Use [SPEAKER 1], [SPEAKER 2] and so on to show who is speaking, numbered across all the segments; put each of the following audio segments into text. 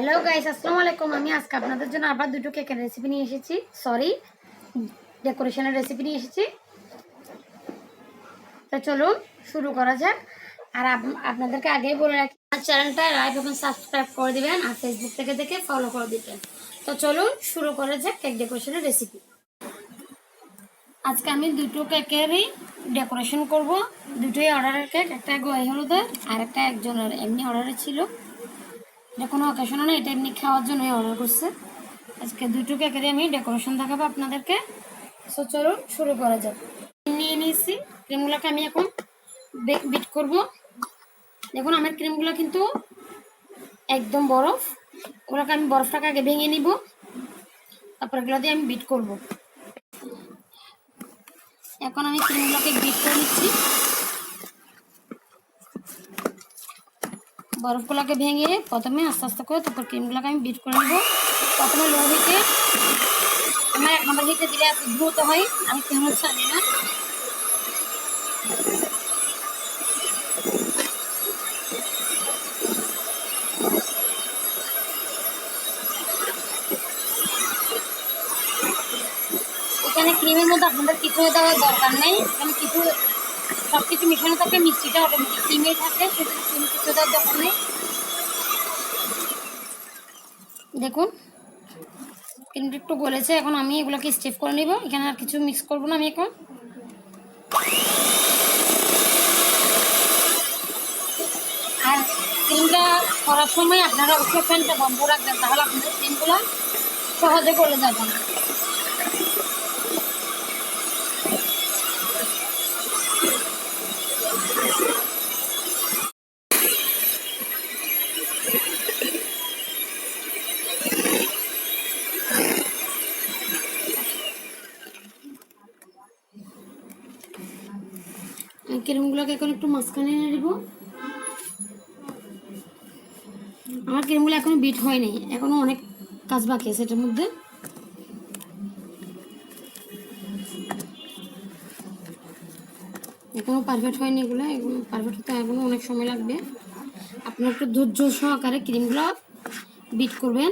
[SPEAKER 1] Hello guys আসসালামু আলাইকুম। আমি আজকে আপনাদের জন্য আবার দুটো কেকের রেসিপি নিয়ে এসেছি। সরি ডেকোরেশনের রেসিপি নিয়ে এসেছি। তো চলুন, শুরু করা যাক। আর আপনাদেরকে আগেই বলে রাখি, আমার চ্যানেলটা লাইক এবং সাবস্ক্রাইব করে দিবেন আর ফেসবুক থেকে দেখে ফলো করে দিবেন। তো চলুন, শুরু করা যাক কেক ডেকোরেশনের রেসিপি আজকে আমি দুটো কেকেরই ডেকোরেশন করব। দুটোই অর্ডারের কেক একটা গোয়াই হলুদের আর একটা একজনের। এমনি অর্ডারে ছিল। এটা কোনো অকেশনও না এটা এমনি খাওয়ার জন্যই অর্ডার করছে। আজকে দুটো কেকেরই আমি ডেকোরেশন দেখাবো আপনাদেরকে। সো চলুন শুরু করা যাক। নিয়ে নিয়েছি। ক্রিমগুলোকে আমি এখন বিট করব। দেখুন, আমার ক্রিমগুলো কিন্তু একদম বরফ। ওগুলোকে আমি বরফটাকে আগে ভেঙে নিব। তারপর এগুলো দিয়ে আমি বিট করব। এখন আমি ক্রিমগুলোকে বিট করে নিচ্ছি। বরফগুলোকে ভেঙে প্রথমে আস্তে আস্তে করে তারপর ক্রিমগুলোকে আমি বিট করে নেব। প্রথমে লো হিটে আমার এক নম্বর হিটে দিলে এত দ্রুত হয়, আমি কেমন জানি না। এখানে ক্রিমের মধ্যে আপনাদের কিছু দেওয়ার দরকার নেই, এখানে কিছু সব কিছু মিশানো থাকে, মিষ্টিটা অটোমেটিক ক্রিম কিছু দেওয়ার দেখুন ক্রিমটা একটু গলেছে, এখন আমি এগুলোকে স্টেপ করে নিব। এখানে আর কিছু মিক্স করব না আমি এখন। আর ক্রিমটা করার সময় আপনারা অবশ্যই ফ্যানটা বন্ধ রাখবেন, তাহলে আপনাদের ক্রিমগুলো সহজে গলে যাবে আমি ক্রিমগুলোকে এখন একটু মাঝখানে এনে দিব। আমার ক্রিমগুলো এখনও বিট হয়নি, এখনও অনেক কাজ বাকি আছে এটার মধ্যে। এখনও পারফেক্ট হয়নি এগুলো এগুলো পারফেক্ট হতে এখনও অনেক সময় লাগবে। আপনার একটু ধৈর্য সহকারে ক্রিমগুলো বিট করবেন।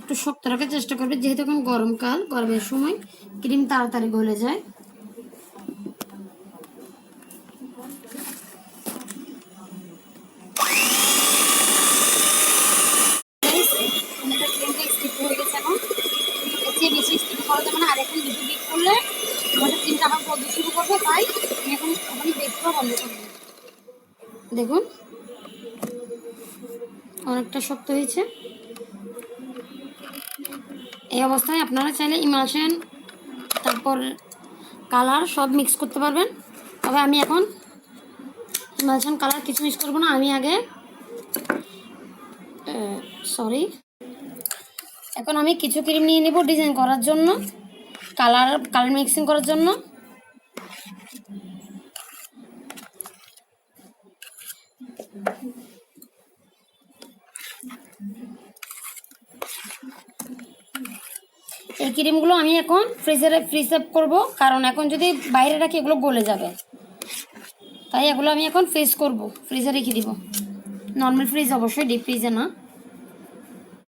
[SPEAKER 1] একটু শক্ত রাখার চেষ্টা করবেন, যেহেতু এখন গরমকাল, গরমের সময় ক্রিম তাড়াতাড়ি গলে যায় আমাদের ক্রিমটা স্টিপ হয়ে গেছে এখন এর চেয়ে বেশি স্টিপ করা যাবে না আর এখন বেশি বিট করলে আমাদের ক্রিমটা আবার পড়তে শুরু করবে তাই আমি এখন ওখানে বেক করা বন্ধ করব দেখুন। অনেকটা শক্ত হয়েছে। এই অবস্থায় আপনারা চাইলে ইমালশন তারপর কালার সব মিক্স করতে পারবেন। তবে আমি এখন ইমালশন কালার কিছু মিক্স করব না। আমি আগে সরি এখন আমি কিছু ক্রিম নিয়ে নেব ডিজাইন করার জন্য, কালার কালার মিক্সিং করার জন্য। এই ক্রিমগুলো আমি এখন ফ্রিজারে ফ্রিজ আপ করব, কারণ এখন যদি বাইরে রাখি এগুলো গলে যাবে। তাই এগুলো আমি এখন ফ্রিজ করব ফ্রিজে রেখে দিব। নর্মাল ফ্রিজ অবশ্যই ডিপ ফ্রিজে না।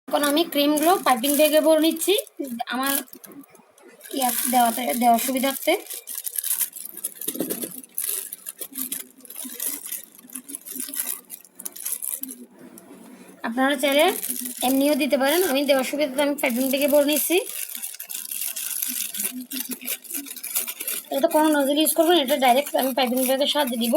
[SPEAKER 1] এখন আমি ক্রিমগুলো পাইপিং ব্যাগে ভরে নিচ্ছি, আমার দেওয়াতে, দেওয়ার সুবিধার্থে। আপনারা চাইলে এমনিও দিতে পারেন। আমি দেওয়ার সুবিধাতে আমি পাইপিং ব্যাগে ভরে নিচ্ছি। এটা কোনো নজল ইউজ করবেন এটা ডাইরেক্ট আমি পাইপিং ব্যাগের সাহায্যে দিব।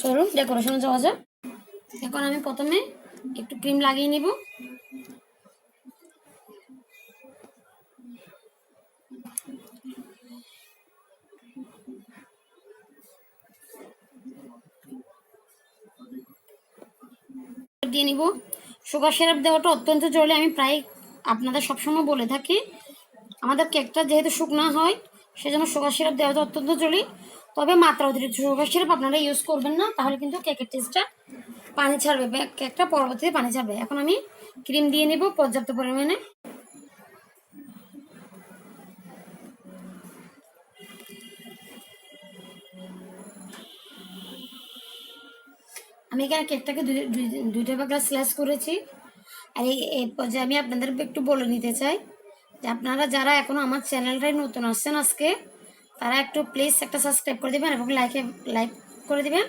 [SPEAKER 1] চলুন ডেকোরেশনে যাওয়া যাক। এখন আমি প্রথমে একটু ক্রিম লাগিয়ে নিব। দিয়ে নিব। সুগার সিরাপ দেওয়াটা অত্যন্ত জরুরি। আমি প্রায় আপনাদের সবসময় বলে থাকি, আমাদের কেকটা যেহেতু শুকনা হয়, সেজন্য সুগার সিরাপ দেওয়াটা অত্যন্ত জরুরি। তবে মাত্রা অতিরিক্ত সুগার সিরাপ আপনারা ইউজ করবেন না, তাহলে কিন্তু কেকের টেস্টটা পানি ছাড়বে কেকটা পরবর্তীতে পানি ছাড়বে। এখন আমি ক্রিম দিয়ে নিব পর্যাপ্ত পরিমাণে। আমি এখানে কেকটাকে দুই- দুই- দুইটা ভাগে স্ল্যাশ করেছি। আর এই এই পর্যায়ে আমি আপনাদের একটু বলে নিতে চাই যে আপনারা যারা এখনও আমার চ্যানেলটাই নতুন আসছেন আজকে, তারা একটু প্লিজ একটা সাবস্ক্রাইব করে দেবেন এবং লাইকে লাইক করে দেবেন।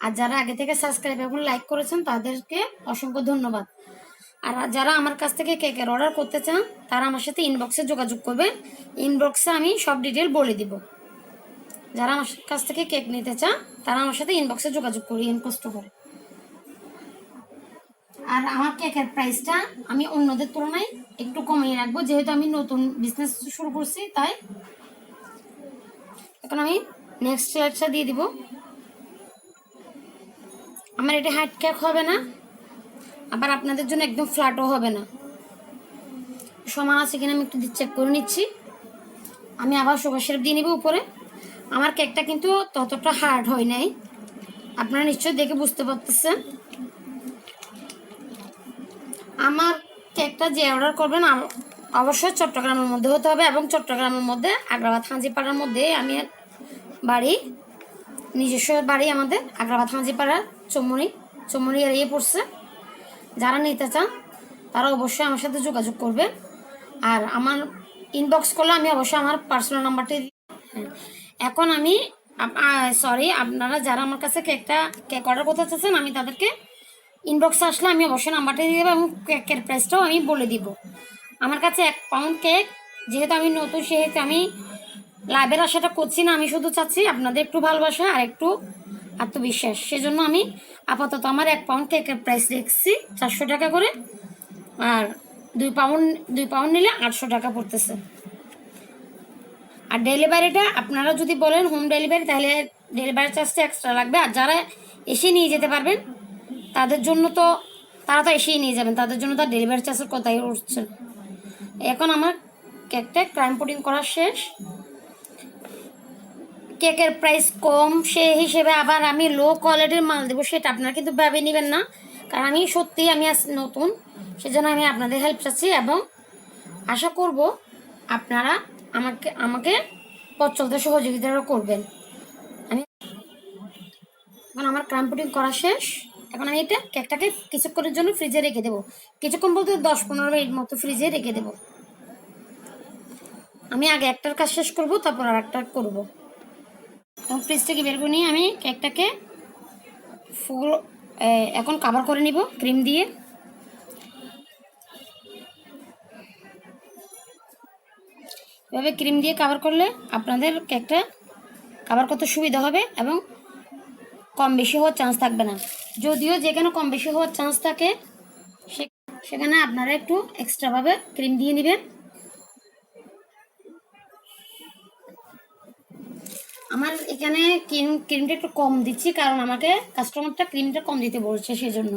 [SPEAKER 1] আর যারা আগে থেকে সাবস্ক্রাইব এবং লাইক করেছেন, তাদেরকে অসংখ্য ধন্যবাদ। আর যারা আমার কাছ থেকে কেকের অর্ডার করতে চান, তারা আমার সাথে ইনবক্সে যোগাযোগ করবেন। ইনবক্সে আমি সব ডিটেল বলে দিব। যারা আমার কাছ থেকে কেক নিতে চান, তারা আমার সাথে ইনবক্সে যোগাযোগ করি ইনকোস্ট করে। আর আমার কেকের প্রাইসটা আমি অন্যদের তুলনায় একটু কমিয়ে রাখব, যেহেতু আমি নতুন বিজনেস শুরু করছি, তাই। এখন আমি নেক্সট রেটটা দিয়ে দিব। আমার এটা হাইট কেক হবে না, আবার আপনাদের জন্য একদম ফ্ল্যাটও হবে না। সমান আছে কিনা আমি একটু চেক করে নিচ্ছি। আমি আবার সুগার সিরাপ দিয়ে নিব উপরে। আমার কেকটা কিন্তু ততটা হার্ড হয় নাই। আপনারা নিশ্চয়ই দেখে বুঝতে পারতেছেন। আমার কেকটা যে অর্ডার করবেন অবশ্যই চট্টগ্রামের মধ্যে হতে হবে এবং চট্টগ্রামের মধ্যে আগ্রাবাদ হাঁজিপাড়ার মধ্যে আমি বাড়ি, নিজস্ব বাড়ি আমাদের, আগ্রাবাদ হাঁজিপাড়া চমুনি চমুনি এড়িয়ে পড়ছে। যারা নিতে চান, তারা অবশ্যই আমার সাথে যোগাযোগ করবে। আর আমার ইনবক্স করলে আমি অবশ্যই আমার পার্সোনাল নাম্বারটি হ্যাঁ। এখন আমি সরি আপনারা যারা আমার কাছে কেকটা কেক অর্ডার করতে চাচ্ছেন, আমি তাদেরকে ইনবক্সে আসলে আমি অবশ্যই নাম্বারটা দিয়ে দেবো এবং কেকের প্রাইসটাও আমি বলে দিব। আমার কাছে এক পাউন্ড কেক যেহেতু আমি নতুন, সেহেতু আমি লাইভের আশাটা করছি না, আমি শুধু চাচ্ছি আপনাদের একটু ভালোবাসা আর একটু আত্মবিশ্বাস। সেজন্য আমি আপাতত আমার এক পাউন্ড কেকের প্রাইস রেখেছি চারশো টাকা করে, আর দুই পাউন্ড দুই পাউন্ড নিলে আটশো টাকা পড়তেছে। আর ডেলিভারিটা আপনারা যদি বলেন হোম ডেলিভারি তাহলে ডেলিভারি চার্জটা এক্সট্রা লাগবে। আর যারা এসে নিয়ে যেতে পারবেন তাদের জন্য তো তারা তো এসেই নিয়ে যাবেন, তাদের জন্য তার ডেলিভারি চার্জের কথাই উঠছে এখন আমার কেকটা ক্রাইম পুডিং করা শেষ। কেকের প্রাইস কম সেই হিসেবে আবার আমি লো কোয়ালিটির মাল দেবো, সেটা আপনারা কিন্তু ভেবে নেবেন না। কারণ আমি সত্যি আমি আজ নতুন, সেজন্য আমি আপনাদের হেল্প চাচ্ছি এবং আশা করব আপনারা আমাকে আমাকে পথ চলতে করবেন। আমি এখন আমার ক্রাম পুডিং করা শেষ। এখন আমি এটা কেকটাকে কিছুক্ষণের জন্য ফ্রিজে রেখে দেবো। কিছুক্ষণ বলতে দশ পনেরো মিনিট মতো ফ্রিজে রেখে দেবো। আমি আগে একটার কাজ শেষ করব, তারপর আর একটা করব। এবং ফ্রিজ থেকে বের করে নিয়ে আমি কেকটাকে ফুল এখন কাভার করে নিব ক্রিম দিয়ে। এভাবে ক্রিম দিয়ে কাভার করলে আপনাদের কেকটা কাভার করতে সুবিধা হবে এবং কম বেশি হওয়ার চান্স থাকবে না। যদিও যেখানে কম বেশি হওয়ার চান্স থাকে সেখানে আপনারা একটু এক্সট্রাভাবে ক্রিম দিয়ে নেবেন। আমার এখানে ক্রিম ক্রিমটা একটু কম দিচ্ছি, কারণ আমাকে কাস্টমারটা ক্রিমটা কম দিতে বলছে সেজন্য।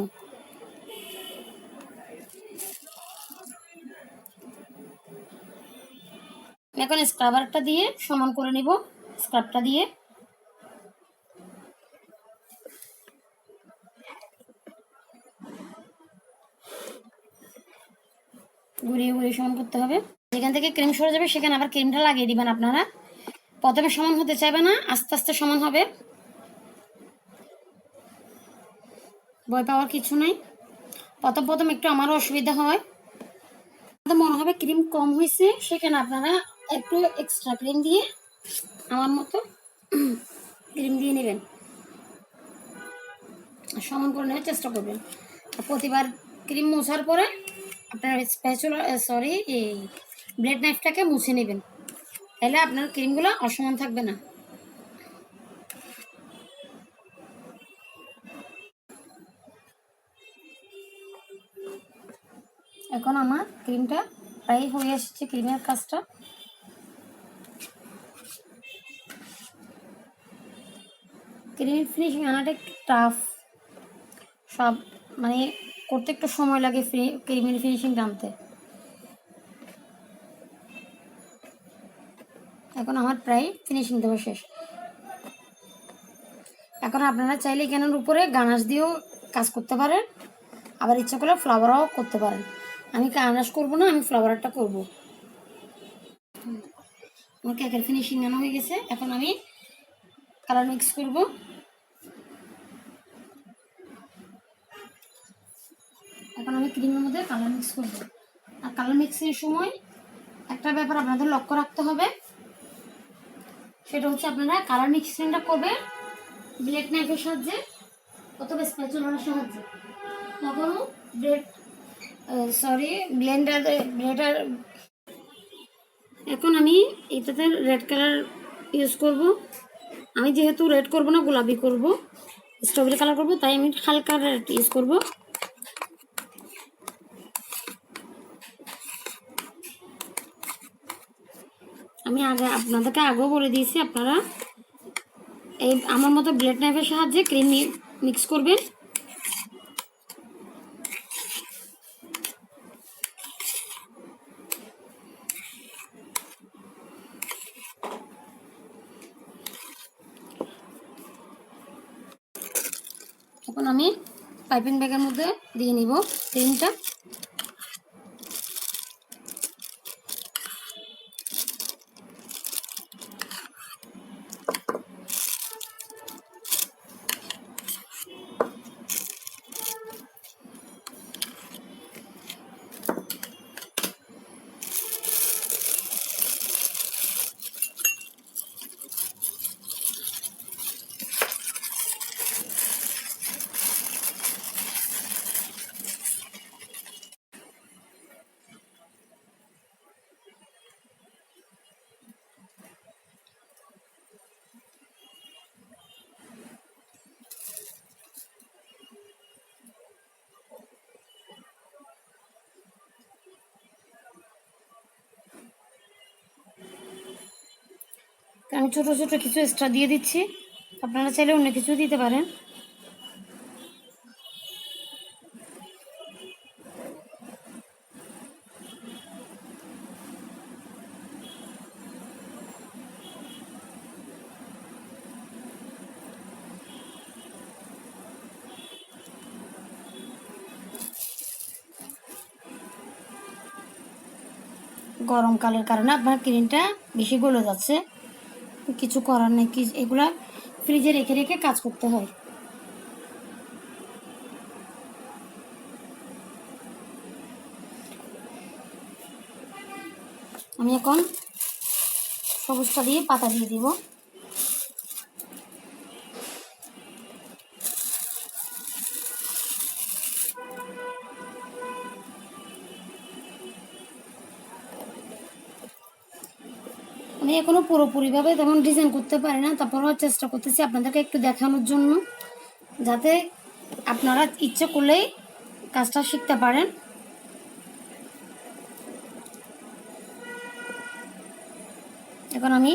[SPEAKER 1] এখন স্ক্রাবারটা দিয়ে সমান করে নিব স্ক্রাবটা দিয়ে। করতে হবে। যেখান থেকে ক্রিম সরে যাবে, সেখানে আবার ক্রিমটা লাগিয়ে দিবেন আপনারা। প্রথমে সমান হতে চাইবে না, আস্তে আস্তে সমান হবে। ভয় পাওয়ার কিছু নাই। প্রথম প্রথম একটু আমারও অসুবিধা হয়। মনে হবে ক্রিম কম হয়েছে, সেখানে আপনারা একটু এক্সট্রা ক্রিম দিয়ে আমার মতো ক্রিম দিয়ে নেবেন। সমান করে নেওয়ার চেষ্টা করবেন। প্রতিবার ক্রিম মোছার পরে আপনার স্প্যাচুলা সরি এই ব্লেড নাইফটাকে মুছে নেবেন। তাহলে আপনার ক্রিমগুলো অসমান থাকবে না। এখন আমার ক্রিমটা প্রায় হয়ে এসেছে ক্রিমের কাজটা। ক্রিমের ফিনিশিং আনাটা একটু টাফ সব মানে করতে একটু সময় লাগে ক্রিমের ফিনিশিং টানতে এখন আমার প্রায় ফিনিশিং দেওয়া শেষ। এখন আপনারা চাইলে এখানের উপরে গানাশ দিয়েও কাজ করতে পারেন। আবার ইচ্ছা করলে ফ্লাওয়ারও করতে পারেন। আমি গানাশ করব না, আমি ফ্লাওয়ারটা করব। আমার কেকের ফিনিশিং আনা হয়ে গেছে। এখন আমি কালার মিক্স করব। কালার মিক্স করব। আর কালার মিক্সের সময় একটা ব্যাপার আপনাদের লক্ষ্য রাখতে হবে। সেটা হচ্ছে আপনারা কালার মিক্সিংটা করবেন ব্লেড নাইফের সাহায্যে অথবা স্প্যাচুলার সাহায্যে। কখনো ব্লেড সরি ব্লেন্ডার ব্লেডার এখন আমি এটাতে রেড কালার ইউজ করব। আমি যেহেতু রেড করব না, গোলাপি করব। স্ট্রবেরি কালার করব, তাই আমি হালকা রেড ইউজ করব। আমি আগে আপনাদেরকে আগেও বলে দিয়েছি, আপনারা এই আমার মতো ব্লেড নাইফের সাহায্যে ক্রিম মিক্স করবেন। এখন আমি পাইপিং ব্যাগের মধ্যে দিয়ে নিব ক্রিমটা। আমি ছোটো ছোটো কিছু এক্সট্রা দিয়ে দিচ্ছি। আপনারা চাইলে অন্য কিছু দিতে পারেন। গরমকালের কারণে আপনার ক্রিমটা বেশি গলে যাচ্ছে। কিছু করার নেই, কি এগুলা ফ্রিজে রেখে রেখে কাজ করতে হয়। আমি এখন সবুজটা দিয়ে পাতা দিয়ে দিব। এখনও পুরোপুরিভাবে তেমন ডিজাইন করতে পারি না। তারপরেও চেষ্টা করতেছি আপনাদেরকে একটু দেখানোর জন্য, যাতে আপনারা ইচ্ছে করলেই কাজটা শিখতে পারেন। এখন আমি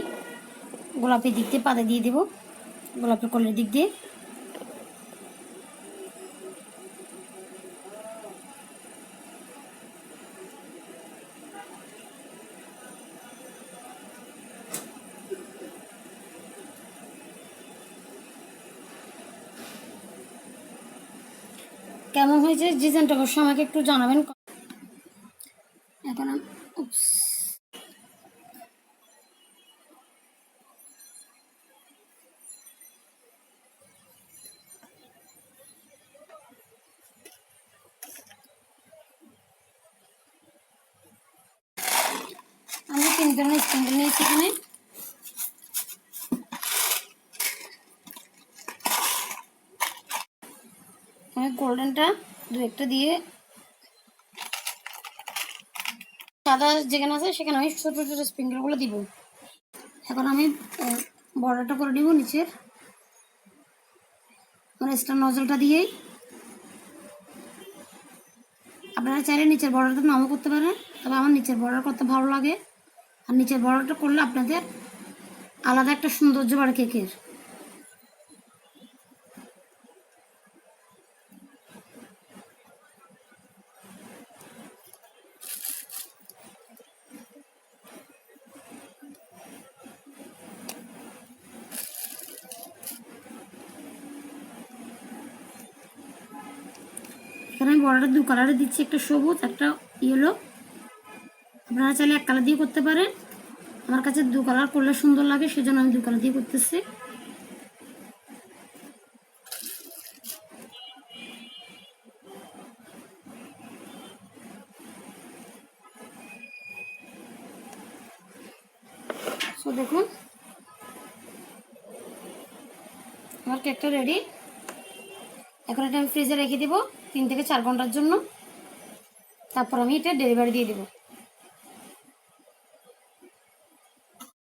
[SPEAKER 1] গোলাপের দিক দিয়ে, পাতা দিয়ে দেবো। গোলাপের কলের দিক দিয়ে। কেমন হয়েছে? ডিজাইনটা অবশ্যই আমাকে একটু জানাবেন এখন আমি উপস। আমি তিন ধরনের স্ট্যান্ড নিয়েছি এখানে আমি গোল্ডেনটা দু একটা দিয়ে সাদা যেখানে আছে সেখানে আমি ছোটো ছোটো স্প্রিঙ্কেলগুলো দিব। এখন আমি বর্ডারটা করে দিব নিচের। মানে স্টার নজলটা দিয়েই। আপনারা চাইলে নিচের বর্ডারটা নামও করতে পারেন, তবে আমার নিচের বর্ডার করতে ভালো লাগে। আর নিচের বর্ডারটা করলে আপনাদের আলাদা একটা সৌন্দর্য বাড়ে কেকের কালারে দিচ্ছি একটা সবুজ, একটা ইয়েলো আপনারা চাইলে এক কালার দিয়ে করতে পারেন। আমার কাছে দু কালার করলে সুন্দর লাগে, সেজন্য আমি দু কালার দিয়ে করতেছি। সো দেখুন। আমার কেকটা রেডি এখন এটা আমি ফ্রিজে রেখে দেবো। তিন থেকে চার ঘণ্টার জন্য। তারপর আমি এটা ডেলিভারি দিয়ে দেবো।